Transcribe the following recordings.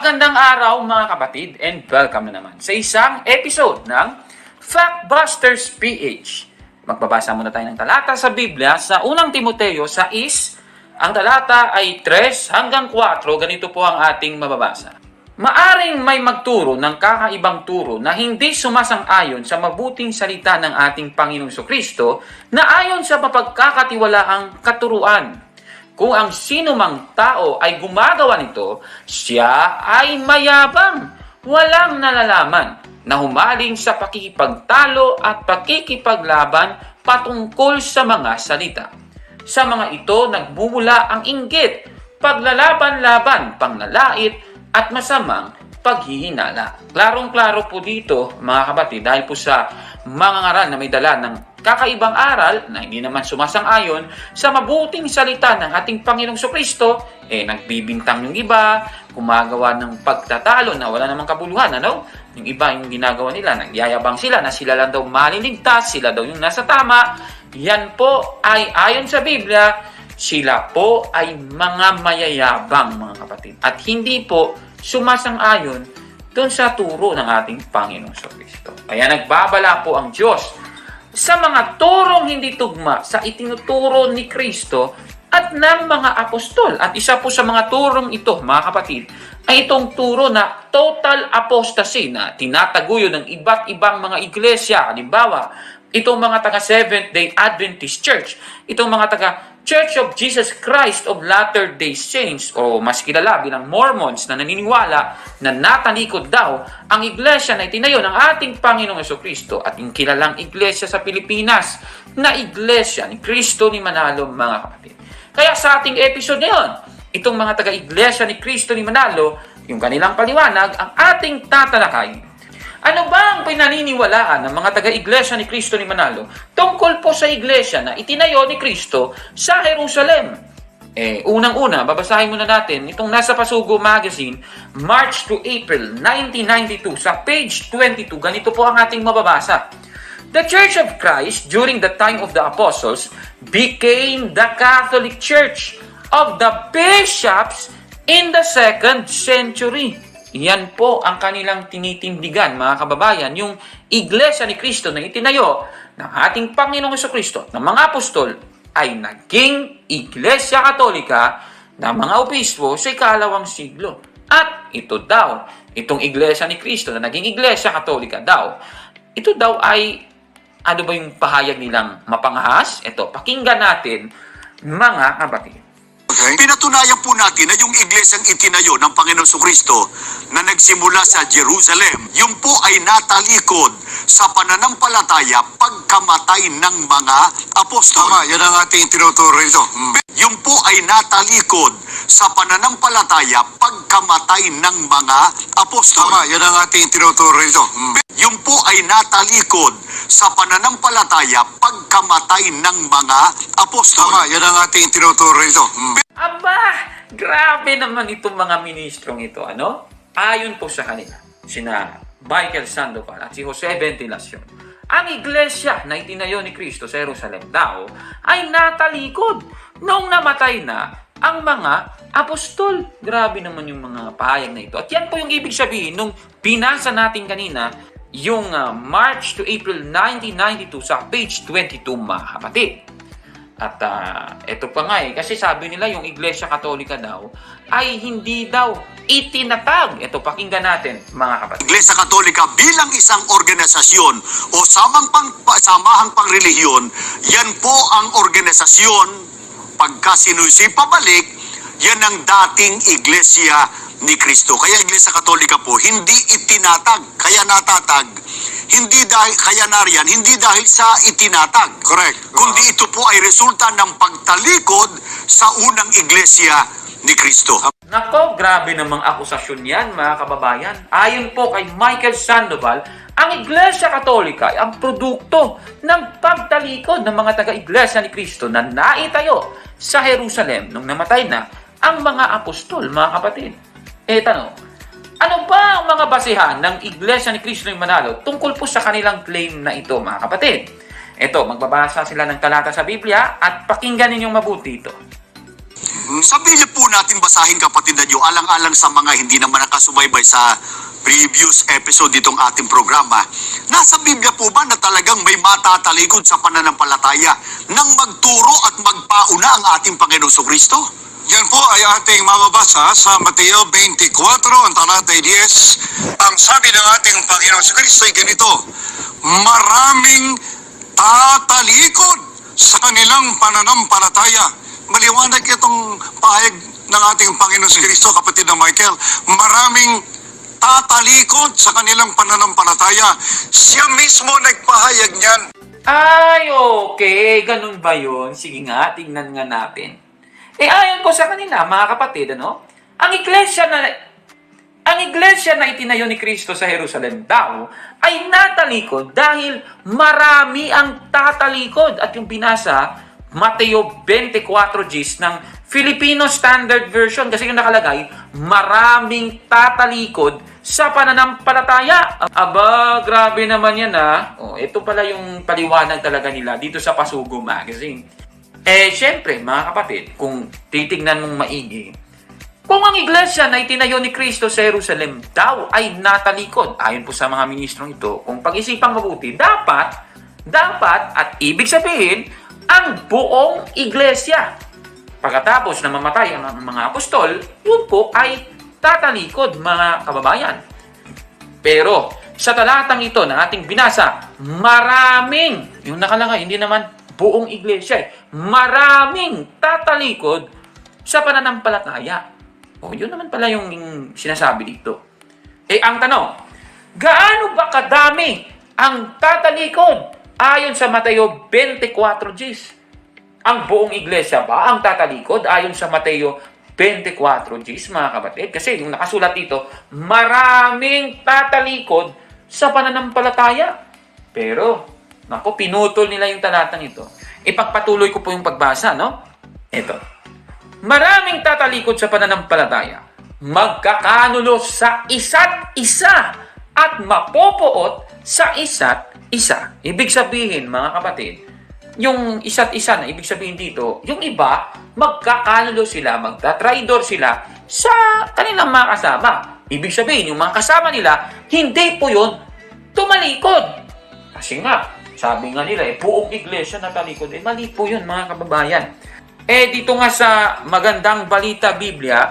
Magandang araw mga kapatid and welcome na naman sa isang episode ng Factbusters PH. Magbabasa muna tayo ng talata sa Biblia sa unang Timoteo sa is ang talata ay 3 hanggang 4, ganito po ang ating mababasa. Maaring may magturo ng kakaibang turo na hindi sumasang-ayon sa mabuting salita ng ating Panginoong Kristo na ayon sa mapagkakatiwalaang katuruan. Kung ang sino mang tao ay gumagawa nito, siya ay mayabang, walang nalalaman, na humaling sa pakikipagtalo at pakikipaglaban patungkol sa mga salita. Sa mga ito nagmumula ang inggit, paglalaban-laban, pangnalait, at masamang paghihinala. Klarong-klaro po dito, mga kapatid, dahil po sa mga ngaral na may dala ng kakaibang aral na hindi naman sumasang-ayon sa mabuting salita ng ating Panginoong Kristo, eh nagbibintang yung iba, gumagawa ng pagtatalo na wala namang kabuluhan, ano? Yung iba yung ginagawa nila, nagyayabang sila na sila lang daw maliligtas, sila daw yung nasa tama. Yan po ay ayon sa Biblia, sila po ay mga mayayabang mga kapatid. At hindi po sumasang-ayon doon sa turo ng ating Panginoong Kristo. Kaya nagbabala po ang Diyos sa mga turong hindi tugma sa itinuturo ni Kristo at ng mga apostol. At isa po sa mga turong ito, mga kapatid, ay itong turo na total apostasy na tinataguyo ng iba't ibang mga iglesia. Halimbawa, itong mga taga Seventh-day Adventist Church, itong mga taga Church of Jesus Christ of Latter-day Saints o mas kilala bilang Mormons na naniniwala na natalikod daw ang iglesia na itinayo ng ating Panginoong Kristo at yung kilalang iglesia sa Pilipinas na iglesia ni Kristo ni Manalo mga kapatid. Kaya sa ating episode ngayon, itong mga taga-iglesia ni Kristo ni Manalo, yung kanilang paliwanag, ang ating tatalakay ano ba ang pinaniniwalaan ng mga taga-iglesia ni Kristo ni Manalo tungkol po sa iglesia na itinayo ni Kristo sa Jerusalem? Eh, unang-una, babasahin muna natin itong nasa Pasugo Magazine, March to April 1992, sa page 22, ganito po ang ating mababasa. The Church of Christ during the time of the apostles became the Catholic Church of the bishops in the second century. Yan po ang kanilang tinitindigan, mga kababayan, yung iglesia ni Kristo na itinayo ng ating Panginoong Kristo, ng mga apostol, ay naging iglesia katolika ng mga obispo sa ikalawang siglo. At ito daw, itong iglesia ni Kristo na naging iglesia katolika daw, ito daw ay, ano ba yung pahayag nilang mapangahas? Ito, pakinggan natin, mga kapatid. Okay. Pinatunayan po natin na yung iglesyang itinayo ng Panginoon Kristo na nagsimula sa Jerusalem, yun po ay natalikod sa pananampalataya pagkamatay ng mga apostol. Tama, yan ang ating tinuturo ito. Mm. Yun po ay natalikod sa pananampalataya pagkamatay ng mga apostol. Tama, yan ang ating tinuturo ito. Mm. Yun po ay natalikod sa pananampalataya pagkamatay ng mga apostol. Tama, yan ang ating tinuturo ito. Mm. Aba, grabe naman itong mga ministrong ito, ano? Ayon po sa kanila, sina Michael Sandoval at si Jose Ventilacion, ang iglesia na itinayo ni Kristo sa Jerusalem daw ay natalikod noong namatay na ang mga apostol. Grabe naman yung mga pahayag na ito. At yan po yung ibig sabihin nung pinasa natin kanina yung uh, March to April 1992 sa page 22 mga kapatid. At uh, ito pa nga eh, kasi sabi nila yung Iglesia Katolika daw ay hindi daw itinatag. Ito, pakinggan natin mga kapatid. Iglesia Katolika bilang isang organisasyon o samang pang, samahang pangrelihiyon, yan po ang organisasyon pagka sinusi yan ang dating Iglesia ni Kristo. Kaya Iglesia Katolika po, hindi itinatag, kaya natatag, hindi dahil, kaya nariyan, hindi dahil sa itinatag. Correct. Kundi ito po ay resulta ng pagtalikod sa unang Iglesia ni Kristo. Nako, grabe namang akusasyon yan mga kababayan. Ayon po kay Michael Sandoval, ang Iglesia Katolika ay ang produkto ng pagtalikod ng mga taga-Iglesia ni Kristo na naitayo sa Jerusalem nung namatay na ang mga apostol, mga kapatid. Eh, tanong, ano ba ang mga basehan ng Iglesia ni Kristo ng Manalo tungkol po sa kanilang claim na ito, mga kapatid? Ito, magbabasa sila ng talata sa Biblia at pakinggan ninyong mabuti ito. Sa Biblia po natin basahin kapatid na alang-alang sa mga hindi naman nakasubaybay sa previous episode ditong ating programa, nasa Biblia po ba na talagang may matatalikod sa pananampalataya nang magturo at magpauna ang ating Panginoon Kristo? Yan po ay ating mababasa sa Mateo 24, ang talatay 10. Ang sabi ng ating Panginoon sa Kristo ay ganito, Maraming tatalikod sa kanilang pananampalataya. Maliwanag itong pahayag ng ating Panginoon sa Kristo, kapatid na Michael. Maraming tatalikod sa kanilang pananampalataya. Siya mismo nagpahayag niyan. Ay, okay. Ganun ba yun? Sige nga, tingnan nga natin. Eh, ayon ko sa kanila, mga kapatid, ano? Ang iglesia na ang iglesia na itinayo ni Kristo sa Jerusalem daw ay natalikod dahil marami ang tatalikod. At yung binasa, Mateo 24 Gs ng Filipino Standard Version kasi yung nakalagay, maraming tatalikod sa pananampalataya. Aba, grabe naman yan ah. Oh, ito pala yung paliwanag talaga nila dito sa Pasugo Magazine. Eh, syempre, mga kapatid, kung titignan mong maigi, kung ang iglesia na itinayo ni Kristo sa Jerusalem daw ay natalikod, ayon po sa mga ministrong ito, kung pag-isipang mabuti, dapat, dapat, at ibig sabihin, ang buong iglesia. Pagkatapos na mamatay ang mga apostol, yun po ay tatalikod, mga kababayan. Pero, sa talatang ito na ating binasa, maraming, yung nakalagay, hindi naman buong iglesia, eh, maraming tatalikod sa pananampalataya. O, yun naman pala yung, sinasabi dito. Eh, ang tanong, gaano ba kadami ang tatalikod ayon sa Mateo 24 Gs? Ang buong iglesia ba ang tatalikod ayon sa Mateo 24 Gs, mga kapatid? Kasi yung nakasulat dito, maraming tatalikod sa pananampalataya. Pero, nako, pinutol nila yung talatang ito. Ipagpatuloy ko po yung pagbasa, no? Ito. Maraming tatalikod sa pananampalataya, magkakanulo sa isa't isa at mapopoot sa isa't isa. Ibig sabihin, mga kapatid, yung isa't isa na ibig sabihin dito, yung iba, magkakanulo sila, magtatraidor sila sa kanilang mga kasama. Ibig sabihin, yung mga kasama nila, hindi po yun tumalikod. Kasi nga, sabi nga nila, eh, buong iglesia na talikod. Eh, mali po yun, mga kababayan. Eh, dito nga sa magandang balita Biblia,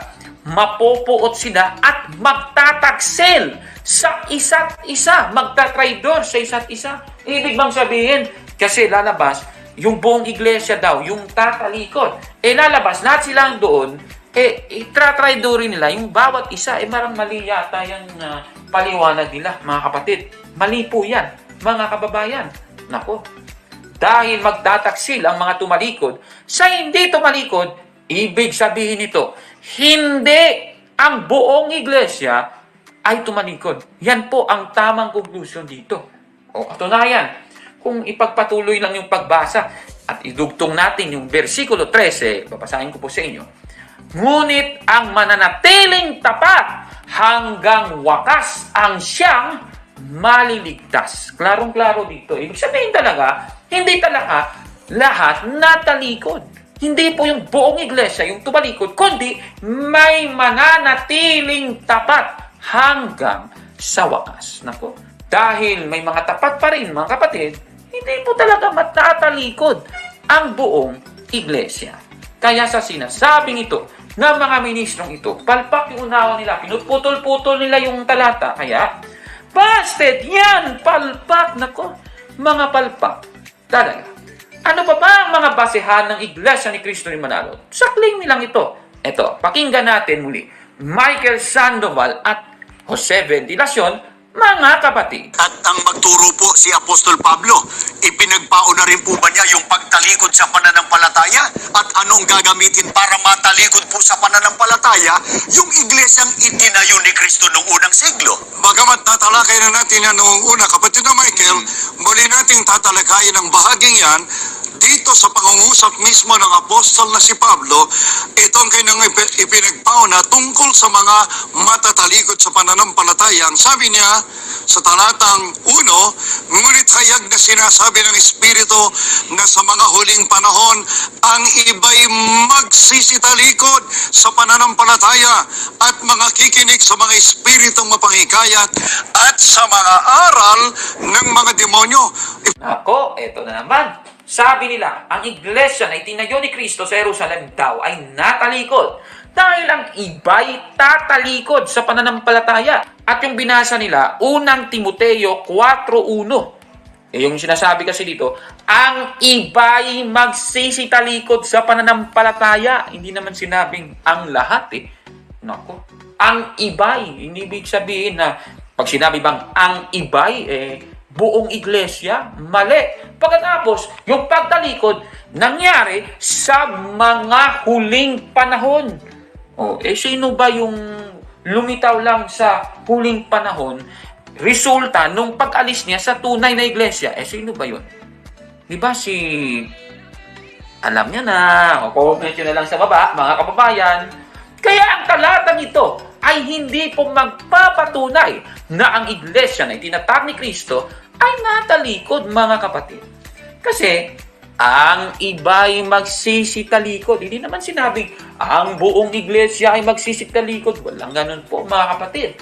mapopoot sila at magtataksil sa isa't isa, magtatraidor sa isa't isa. Ibig bang sabihin, kasi lalabas, yung buong iglesia daw, yung tatalikod, eh lalabas, lahat silang doon, eh, itratraidorin nila yung bawat isa, eh marang mali yata yung ah, paliwanag nila, mga kapatid. Mali po yan, mga kababayan. Nako, dahil magtataksil ang mga tumalikod sa hindi tumalikod, ibig sabihin nito, hindi ang buong iglesia ay tumalikod. Yan po ang tamang conclusion dito. O katunayan, kung ipagpatuloy lang yung pagbasa at idugtong natin yung versikulo 13, babasahin ko po sa inyo. Ngunit ang mananatiling tapat hanggang wakas ang siyang maliligtas. Klarong-klaro dito. Ibig sabihin talaga, hindi talaga lahat natalikod. Hindi po yung buong iglesia yung tumalikod, kundi may mananatiling tapat hanggang sa wakas. Nako, dahil may mga tapat pa rin mga kapatid, hindi po talaga matatalikod ang buong iglesia. Kaya sa sinasabing ito ng mga ministrong ito, palpak yung unawa nila, pinuputol-putol nila yung talata. Kaya, busted yan, palpak, nako, mga palpak. Talaga. Ano pa ba ang mga basehan ng Iglesia ni Cristo ni Manalo? Sakling nilang ito. Ito, pakinggan natin muli. Michael Sandoval at Jose Ventilacion, mga kapatid. At ang magturo po si Apostol Pablo, ipinagpauna rin po ba niya yung pagtalikod sa pananampalataya? At anong gagamitin para matalikod po sa pananampalataya yung iglesyang itinayo ni Kristo noong unang siglo? Bagamat tatalakay na natin yan noong una, kapatid na Michael, muli nating tatalakayin ang bahaging yan dito sa pangungusap mismo ng apostol na si Pablo, itong kanyang ipi- ipinagpauna tungkol sa mga matatalikod sa pananampalataya. Ang sabi niya sa talatang 1, ngunit hayag na sinasabi ng Espiritu na sa mga huling panahon, ang iba'y magsisitalikod sa pananampalataya at mga kikinig sa mga Espiritong mapanghikayat at sa mga aral ng mga demonyo. Ako, eto na naman. Sabi nila, ang iglesia na itinayo ni Kristo sa Jerusalem daw ay natalikod dahil ang iba'y tatalikod sa pananampalataya. At yung binasa nila, unang Timoteo 4.1. Eh, yung sinasabi kasi dito, ang iba'y magsisitalikod sa pananampalataya. Hindi naman sinabing ang lahat eh. Nako. Ang iba'y, hindi ibig sabihin na pag sinabi bang ang iba'y, eh, buong iglesia, mali. Pagkatapos, yung pagtalikod, nangyari sa mga huling panahon. Oh, eh sino ba yung lumitaw lang sa huling panahon, resulta nung pag-alis niya sa tunay na iglesia? Eh sino ba yun? Di ba si... Alam niya na, o comment na lang sa baba, mga kababayan. Kaya ang talatang ito ay hindi po magpapatunay na ang iglesia na itinatag ni Kristo ay natalikod, mga kapatid. Kasi, ang iba'y magsisitalikod. Hindi naman sinabing, ang buong iglesia ay magsisitalikod. Walang ganun po, mga kapatid.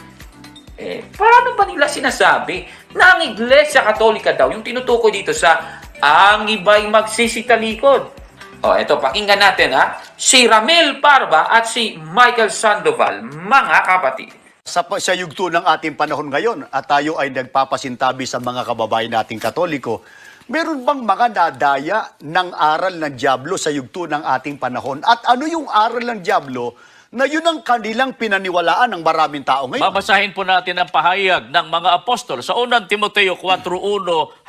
Eh, paano ba nila sinasabi na ang Iglesia Katolika daw, yung tinutukoy dito sa ang iba'y magsisitalikod? O, eto, pakinggan natin ha. Si Ramil Parva at si Michael Sandoval, mga kapatid. Sa, sa yugto ng ating panahon ngayon at tayo ay nagpapasintabi sa mga kababayan nating katoliko, meron bang mga nadaya ng aral ng Diablo sa yugto ng ating panahon? At ano yung aral ng Diablo na yun ang kanilang pinaniwalaan ng maraming tao ngayon? Babasahin po natin ang pahayag ng mga apostol sa unang Timoteo 4.1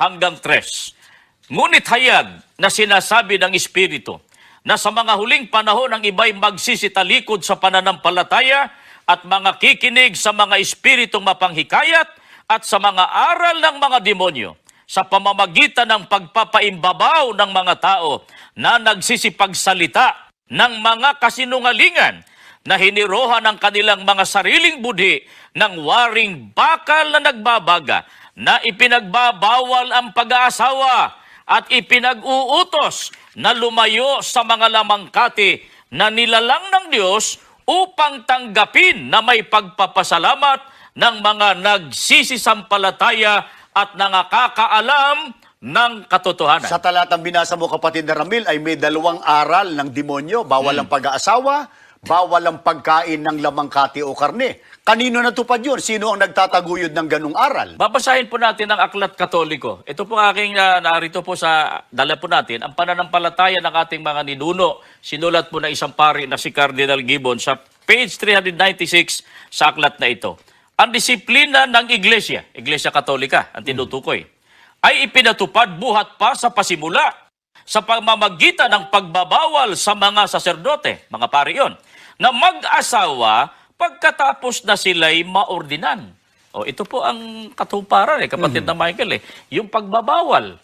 hanggang 3. Ngunit hayag na sinasabi ng Espiritu na sa mga huling panahon ang iba'y magsisitalikod sa pananampalataya at mga kikinig sa mga espiritong mapanghikayat at sa mga aral ng mga demonyo sa pamamagitan ng pagpapaimbabaw ng mga tao na nagsisipagsalita ng mga kasinungalingan na hinirohan ng kanilang mga sariling budhi ng waring bakal na nagbabaga na ipinagbabawal ang pag-aasawa at ipinag-uutos na lumayo sa mga lamangkati na nilalang ng Diyos upang tanggapin na may pagpapasalamat ng mga nagsisisampalataya at nangakakaalam ng katotohanan. Sa talatang binasa mo kapatid na Ramil ay may dalawang aral ng demonyo. Bawal ang pag-aasawa, bawal ang pagkain ng lamangkati o karne. Kanino natupad yun? Sino ang nagtataguyod ng ganung aral? Babasahin po natin ang Aklat Katoliko. Ito po aking ah, narito po sa dala po natin, ang pananampalataya ng ating mga ninuno. Sinulat po na isang pari na si Cardinal Gibbon sa page 396 sa aklat na ito. Ang disiplina ng Iglesia, Iglesia Katolika, ang tinutukoy, ay ipinatupad buhat pa sa pasimula sa pamamagitan ng pagbabawal sa mga saserdote, mga pari yon, na mag-asawa pagkatapos na sila'y maordinan. O ito po ang katuparan eh, kapatid na Michael eh. Yung pagbabawal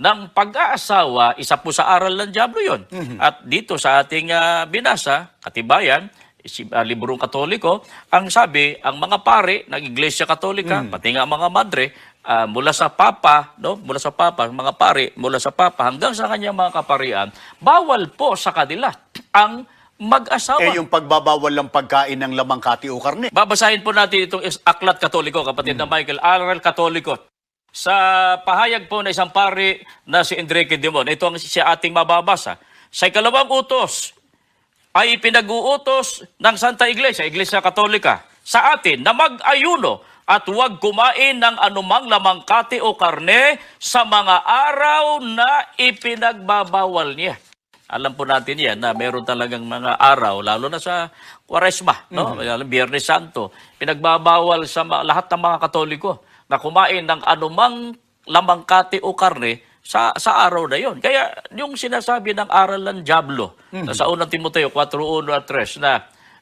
ng pag-aasawa, isa po sa aral ng Diablo yon. At dito sa ating ah, binasa, katibayan, si, ah, librong katoliko, ang sabi, ang mga pare ng Iglesia Katolika, pati nga mga madre, ah, mula sa papa, no, mula sa papa, mga pare, mula sa papa hanggang sa kanyang mga kaparian, bawal po sa kanila ang mag-asawa. Eh yung pagbabawal ng pagkain ng lamangkati o karne. Babasahin po natin itong aklat katoliko, kapatid na Michael, aral katoliko. Sa pahayag po na isang pari na si Enrique Dimon, ito ang siya ating mababasa. Sa ikalawang utos ay pinag-uutos ng Santa Iglesia, Iglesia Katolika, sa atin na mag-ayuno at huwag kumain ng anumang lamangkati o karne sa mga araw na ipinagbabawal niya. Alam po natin yan na meron talagang mga araw, lalo na sa Kwaresma, no? Biyernes Santo, pinagbabawal sa lahat ng mga Katoliko na kumain ng anumang lamangkati o karne sa sa araw na yon. Kaya yung sinasabi ng aral ng Diablo na sa unang Timoteo 4:1 at 3 na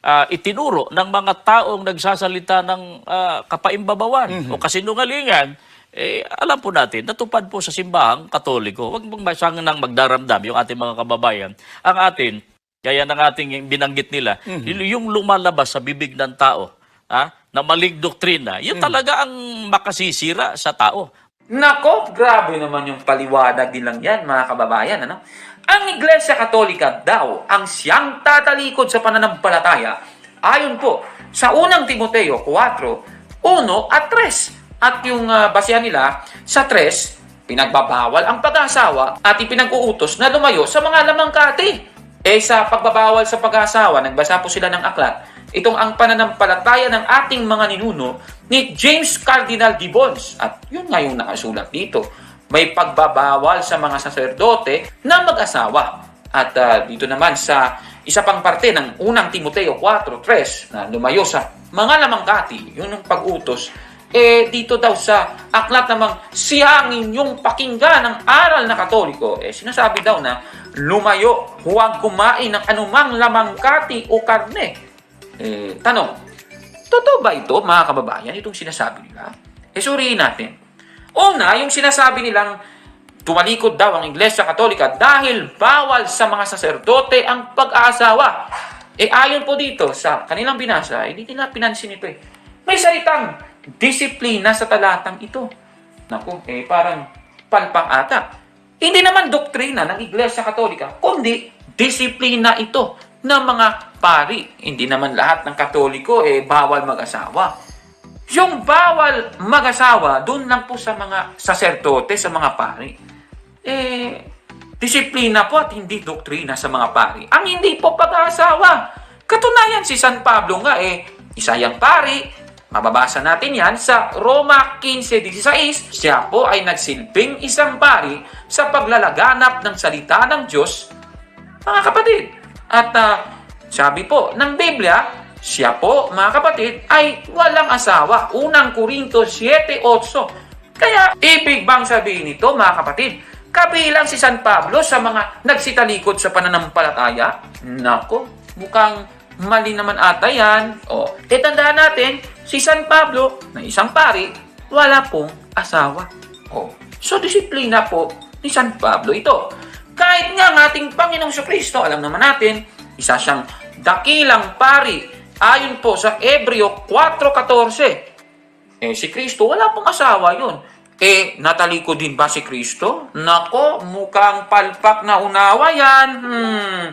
ah, itinuro ng mga taong nagsasalita ng ah, kapaimbabawan o kasinungalingan eh, alam po natin, natupad po sa simbahang katoliko. Huwag mong masyang nang magdaramdam yung ating mga kababayan. Ang atin, gaya ng ating binanggit nila, yung lumalabas sa bibig ng tao, ha, na maling doktrina, yun talaga ang makasisira sa tao. Nako, grabe naman yung paliwanag din lang yan, mga kababayan. Ano? Ang Iglesia Katolika daw ang siyang tatalikod sa pananampalataya ayon po sa unang Timoteo 4, 1 at 3. At yung ah, basehan nila sa 3, pinagbabawal ang pag-asawa at ipinag-uutos na lumayo sa mga lamangkati. Eh sa pagbabawal sa pag-asawa, nagbasa po sila ng aklat, itong ang pananampalataya ng ating mga ninuno ni James Cardinal Gibbons. At yun nga yung nakasulat dito. May pagbabawal sa mga saserdote na mag-asawa. At ah, dito naman sa isa pang parte ng unang Timoteo 4.3 na lumayo sa mga lamangkati, yun yung pag-utos, eh dito daw sa aklat namang siyang inyong pakinggan ng aral na katoliko, eh sinasabi daw na lumayo, huwag kumain ng anumang lamangkati o karne. Eh, tanong, totoo ba ito mga kababayan, itong sinasabi nila? Eh suriin natin. Una, yung sinasabi nilang tumalikod daw ang Iglesia Katolika dahil bawal sa mga saserdote ang pag-aasawa. Eh ayon po dito sa kanilang binasa, hindi nila pinansin ito eh. May salitang disiplina sa talatang ito. Naku, eh parang palpang ata. Hindi naman doktrina ng Iglesia Katolika, kundi disiplina ito ng mga pari. Hindi naman lahat ng Katoliko eh bawal mag-asawa. Yung bawal mag-asawa, doon lang po sa mga saserdote, sa mga pari. Eh, disiplina po at hindi doktrina sa mga pari. Ang hindi po pag-aasawa. Katunayan si San Pablo nga eh, isa yang pari, mababasa natin yan sa Roma 15.16, siya po ay nagsilbing isang pari sa paglalaganap ng salita ng Diyos, mga kapatid. At ah, sabi po ng Biblia, siya po, mga kapatid, ay walang asawa. Unang Korinto 7.8. Kaya, ibig bang sabihin nito, mga kapatid, kabilang si San Pablo sa mga nagsitalikod sa pananampalataya? Nako, mukhang mali naman ata yan. O, tandaan natin, si San Pablo, na isang pari, wala pong asawa. O, so disiplina po ni San Pablo ito. Kahit nga ang ating Panginoong Kristo, alam naman natin, isa siyang dakilang pari. Ayon po sa Ebreo 4.14, eh, si Kristo, wala pong asawa yun. Eh, nataliko din ba si Kristo? Nako, mukhang palpak na unawa yan. Hmm.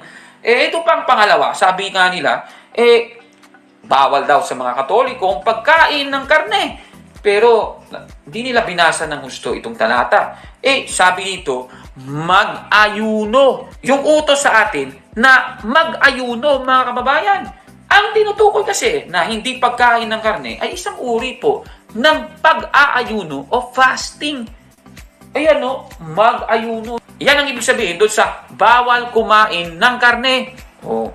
Eh, ito pang pangalawa. Sabi nga nila, eh, bawal daw sa mga katoliko ang pagkain ng karne. Pero, di nila binasa ng gusto itong talata. Eh, sabi dito, mag-ayuno. Yung utos sa atin na mag-ayuno, mga kababayan. Ang tinutukoy kasi na hindi pagkain ng karne ay isang uri po ng pag-aayuno o fasting. Ayan o, mag-ayuno. Yan ang ibig sabihin doon sa bawal kumain ng karne. Oh.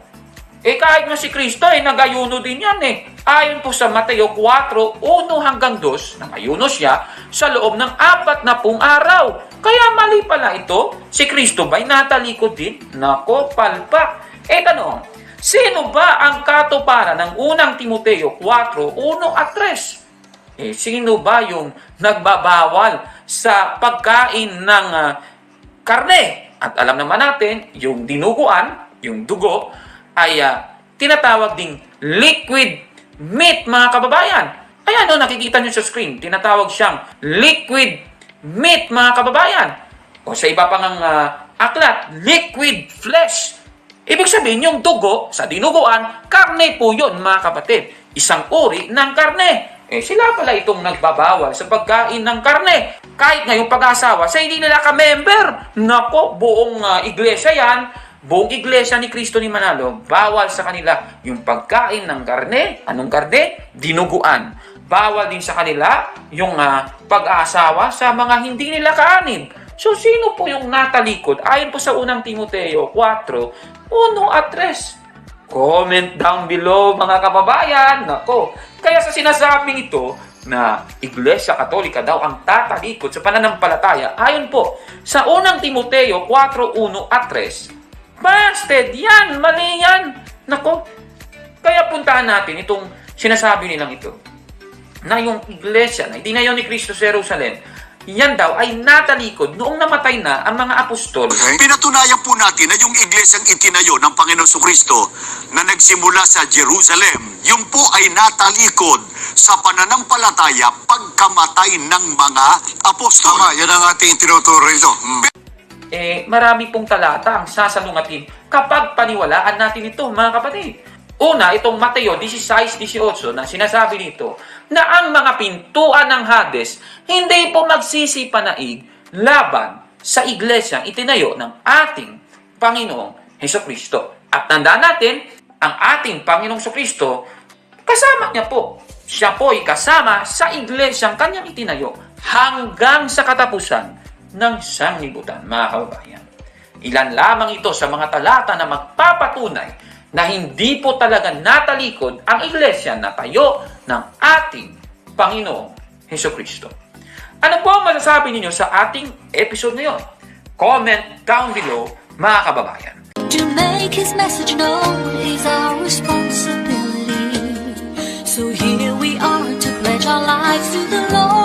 Eh kahit nga si Kristo eh, nag-ayuno din yan eh. Ayon po sa Mateo 4, 1 hanggang 2, nang-ayuno siya sa loob ng apat na pung araw. Kaya mali pala ito. Si Kristo ba'y natalikod din? Nako, palpak. Eh tanong, sino ba ang katuparan ng unang Timoteo 4, 1 at 3? Eh, sino ba yung nagbabawal sa pagkain ng ah, karne? At alam naman natin, yung dinuguan, yung dugo, ay ah, tinatawag ding liquid meat, mga kababayan. Ayan, no, nakikita nyo sa screen. Tinatawag siyang liquid meat, mga kababayan. O sa iba pang ah, aklat, liquid flesh. Ibig sabihin, yung dugo sa dinuguan, karne po yun, mga kapatid. Isang uri ng karne. Eh, sila pala itong nagbabawal sa pagkain ng karne. Kahit ngayong pag-asawa, sa hindi nila ka-member. Nako, buong ah, iglesia yan. Buong iglesia ni Kristo ni Manalo, bawal sa kanila yung pagkain ng karne. Anong karne? Dinuguan. Bawal din sa kanila yung ah, pag-aasawa sa mga hindi nila kaanib. So, sino po yung natalikod? Ayon po sa unang Timoteo 4, 1 at 3. Comment down below mga kababayan. Nako, kaya sa sinasabing ito na Iglesia Katolika daw ang tatalikod sa pananampalataya, ayon po sa unang Timoteo 4, 1 at 3, Busted! Yan! Mali yan! Nako, kaya puntahan natin itong sinasabi nilang ito na yung iglesia na itinayo ni Kristo sa Jerusalem, yan daw ay natalikod noong namatay na ang mga apostol. Pinatunayan po natin na yung iglesyang itinayo ng Panginoon Kristo na nagsimula sa Jerusalem, yung po ay natalikod sa pananampalataya pagkamatay ng mga apostol. Tama, yan ang ating tinuturo rito. Mm. Eh, marami pong talata ang sasalungatin kapag paniwalaan natin ito, mga kapatid. Una, itong Mateo 16-18 na sinasabi nito na ang mga pintuan ng Hades hindi po magsisipanaig laban sa iglesyang itinayo ng ating Panginoong Heso Kristo. At tandaan natin, ang ating Panginoong Kristo, kasama niya po. Siya po ay kasama sa iglesyang kanyang itinayo hanggang sa katapusan ng sanlibutan, mga kababayan. Ilan lamang ito sa mga talata na magpapatunay na hindi po talaga natalikod ang iglesia na tayo ng ating Panginoong Heso Kristo. Ano po ang masasabi ninyo sa ating episode ngayon? Comment down below, mga kababayan. To make His message known is our responsibility. So here we are to pledge our lives to the Lord.